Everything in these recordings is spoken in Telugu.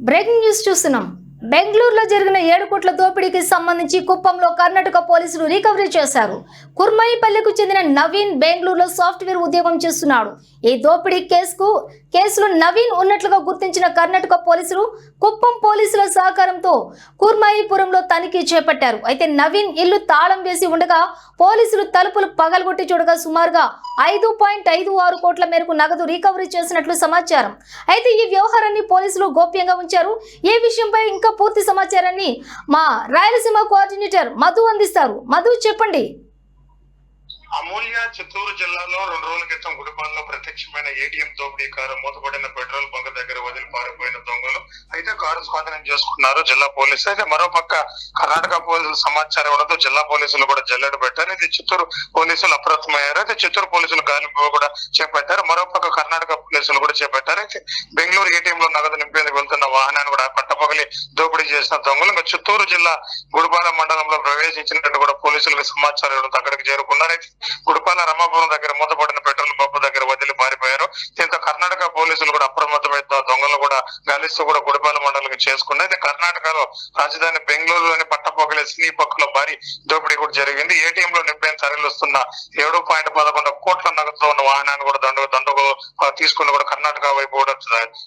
బ్రేకింగ్ న్యూస్ చూస్తున్నాం. బెంగళూరులో జరిగిన ఏడు కోట్ల దోపిడీకి సంబంధించి కుప్పంలో కర్ణాటక పోలీసులు రికవరీ చేశారు. కుర్మాయిపల్లికు చెందిన నవీన్ బెంగళూరులో సాఫ్ట్వేర్ ఉద్యోగం చేస్తున్నాడు. ఈ దోపిడీ కేసుకు కేసులో నవీన్ ఉన్నట్లుగా గుర్తించిన కర్ణాటక పోలీసులు కుప్పం పోలీసుల సహకారంతో కుర్మాయిపురంలో తనిఖీ చేపట్టారు. అయితే నవీన్ ఇల్లు తాళం వేసి ఉండగా పోలీసులు తలుపులు పగలగొట్టి చూడగా సుమారుగా ఐదు పాయింట్ ఐదు ఆరు కోట్ల మేరకు నగదు రికవరీ చేసినట్లు సమాచారం. అయితే ఈ వ్యవహారాన్ని పోలీసులు గోప్యంగా ఉంచారు. ఈ విషయంపై ఇంకా పూర్తి సమాచారాన్ని మా రాయలసీమ కోఆర్డినేటర్ మధు అందిస్తారు. మధు చెప్పండి. అమూల్య చిత్తూరు జిల్లాలో రెండు రోజుల క్రితం గుడిపాలలో ప్రత్యక్షమైన ఏటీఎం దోపిడీ కారు మూతపడిన పెట్రోల్ బంక్ దగ్గర వదిలి అయితే స్వాధీనం చేసుకున్నారు జిల్లా పోలీసులు. అయితే మరోపక్క కర్ణాటక పోలీసులు సమాచారం ఇవ్వడంతో జిల్లా పోలీసులు కూడా జల్లెడ పెట్టారు. ఇది చిత్తూరు పోలీసులు అప్రమత్తమయ్యారు. అయితే చిత్తూరు పోలీసులు గాలింపు కూడా చేపట్టారు. మరోపక్క కర్ణాటక పోలీసులు కూడా చేపట్టారు. అయితే బెంగళూరు ఏటీఎం లో నగదు నింపేందుకు వెళ్తున్న వాహనాన్ని కూడా పట్టపగలి దోపిడీ చేసిన దొంగలు. ఇంకా చిత్తూరు జిల్లా గుడిపాల మండలంలో ప్రవేశించినట్టు కూడా పోలీసులకు సమాచారం ఇవ్వడంతో అక్కడికి చేరుకున్నారు. అయితే గుడిపాల రమాపురం దగ్గర మూతపడిన పెట్రోల్ పంపు దగ్గర వదిలి పారిపోయారు. దీంతో కర్ణాటక పోలీసులు కూడా అప్రమత్తమైన దొంగలు కూడా గాలిస్తూ కూడా గుడిపాల మండలికి చేసుకుంది అయితే కర్ణాటకలో రాజధాని బెంగళూరులోని పట్టపొగలి సినీ పక్కల భారీ దోపిడీ కూడా జరిగింది. ఏటీఎం లో నింపేం తరలిస్తున్న ఏడు పాయింట్ పదకొండు కోట్ల నగదుతో ఉన్న వాహనాన్ని కూడా దండ దండకు తీసుకుని కూడా కర్ణాటక వైపు కూడా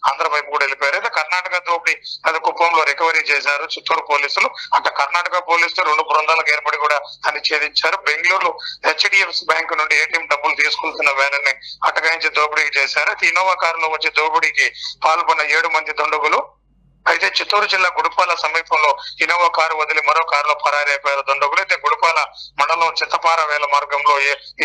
ఆంధ్ర వైపు కూడా వెళ్ళిపోయారు. అయితే కర్ణాటక దోపిడీ అది కుప్పంలో రికవరీ చేశారు చిత్తూరు పోలీసులు. అంటే కర్ణాటక పోలీసులు రెండు బృందాలకు ఏర్పడి కూడా దాన్ని ఛేదించారు. బెంగళూరు హెచ్డిఎఫ్సి బ్యాంక్ నుండి ఏటీఎం డబ్బులు తీసుకుంటున్న వ్యాన్ని అటకాయించి దోపిడీ చేశారు. అయితే ఇన్నోవా కారులో వచ్చి దోపిడీకి పాల్గొన్న ఏడు మంది దుండగులు. అయితే చిత్తూరు జిల్లా గుడిపాల సమీపంలో ఇనోవా కారు వదిలి మరో కారులో పరారైపోయారు దుండగులు. అయితే గుడిపాల మండలం చిత్తపార వేల మార్గంలో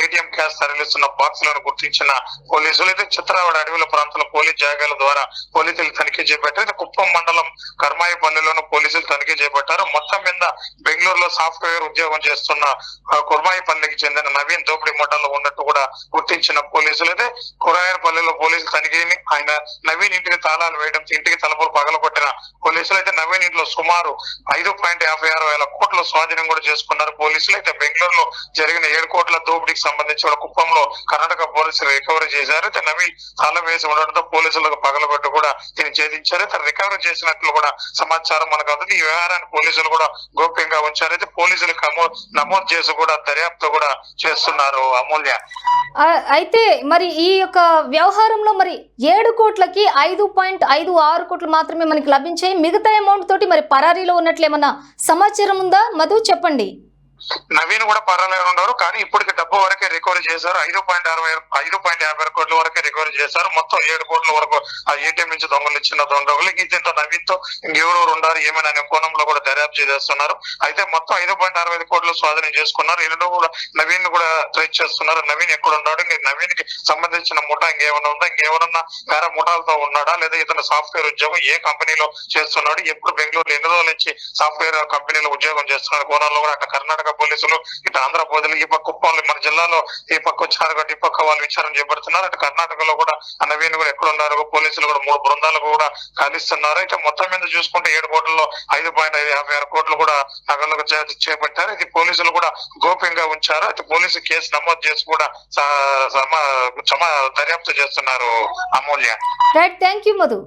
ఏటీఎం క్యాష్ తరలిస్తున్న బాక్స్లను గుర్తించిన పోలీసులు అయితే చిత్రావడ అడవుల ప్రాంతంలో పోలీస్ జాగాల ద్వారా పోలీసులు తనిఖీ చేపట్టారు. కుప్పం మండలం కర్మాయి కర్మాయిపల్లిలోను పోలీసులు తనిఖీ చేపట్టారు. మొత్తం మీద బెంగళూరులో సాఫ్ట్వేర్ ఉద్యోగం చేస్తున్న ఆ, కుర్మాయిపల్లికి చెందిన నవీన్ దోపిడి మఠంలో ఉన్నట్టు కూడా గుర్తించిన పోలీసులు అయితే కురాయపల్లిలో పోలీసులు తనిఖీని ఆయన నవీన్ ఇంటికి తాళాలు వేయడం ఇంటికి తలుపులు పగలగొట్టిన పోలీసులు అయితే నవీన్ ఇంట్లో సుమారు ఐదు పాయింట్ యాభై ఆరు వేల కోట్ల స్వాధీనం కూడా చేసుకున్నారు. పోలీసులు అయితే బెంగళూరులో జరిగిన ఏడు కోట్ల దోపిడీకి సంబంధించి కుప్పంలో కర్ణాటక పోలీసులు రికవరీ చేశారు. అయితే నవి తల వేసి ఉండడంతో పోలీసులకు పగలగొట్టి కూడా దీన్ని ఛేదించారు. అయితే రికవరీ చేసినట్లు కూడా సమాచారం మనకు అందుతుంది. ఈ వ్యవహారాన్ని పోలీసులు కూడా గోప్యంగా ఉంచారు. అయితే పోలీసులు నమోదు చేసి కూడా దర్యాప్తు కూడా చేస్తున్నారు అమూల్య. అయితే మరి ఈ యొక్క వ్యవహారంలో మరి ఏడు కోట్లకి ఐదు పాయింట్ ఐదు ఆరు కోట్లు మాత్రమే మనకి లభించాయి. మిగతా అమౌంట్ తోటి మరి పరారీలో ఉన్నట్లు ఏమన్నా సమాచారం ఉందా? మధు చెప్పండి. నవీన్ కూడా పర్వాలేదు ఉన్నారు కానీ ఇప్పటికి డబ్బు వరకే రికవరీ చేశారు. ఐదు పాయింట్ అరవై ఐదు పాయింట్ యాభై కోట్ల వరకే రికవరీ చేశారు. మొత్తం ఏడు కోట్ల వరకు ఆ ఏటీఎం నుంచి దొంగలు ఇచ్చిన దొంగలు. దీంతో నవీన్తో ఇంకెవరెవరు ఉండారు ఏమైనా అనే కోణంలో కూడా దర్యాప్తు చేస్తున్నారు. అయితే మొత్తం ఐదు పాయింట్ అరవై ఐదు కోట్లు స్వాధీనం చేసుకున్నారు. ఈయన కూడా నవీన్ కూడా ట్రేస్ చేస్తున్నారు. నవీన్ ఎక్కడ ఉన్నాడు? ఇంక నవీన్కి సంబంధించిన ముఠా ఇంకేమైనా ఉందా? ఇంకేమైనా వేరే ముఠాలతో ఉన్నాడా? లేదా ఇతను సాఫ్ట్వేర్ ఉద్యోగం ఏ కంపెనీలో చేస్తున్నాడు? ఎప్పుడు బెంగళూరు ఎన్ని రోజుల నుంచి సాఫ్ట్వేర్ కంపెనీలో ఉద్యోగం చేస్తున్న కోణంలో కూడా అక్కడ కర్ణాటక పోలీసులు ఇటు ఆంధ్ర పోలీసులు ఈ పక్క కుప్పంలో మన జిల్లాలో ఈ పక్క వచ్చారు కాబట్టి ఈ పక్క వాళ్ళు విచారణ చేపడుతున్నారు. అటు కర్ణాటకలో కూడా ఆ కూడా ఎక్కడ ఉన్నారు? పోలీసులు కూడా మూడు బృందాలకు కూడా కాలిస్తున్నారు అయితే మొత్తం మీద చూసుకుంటే ఏడు కోట్లలో ఐదు పాయింట్ ఐదు యాభై ఆరు కోట్లు కూడా నగలకు చేపట్టారు. ఇది పోలీసులు కూడా గోప్యంగా ఉంచారు. అయితే పోలీసు కేసు నమోదు చేసి కూడా దర్యాప్తు చేస్తున్నారు Amulya. Right thank you Madhu.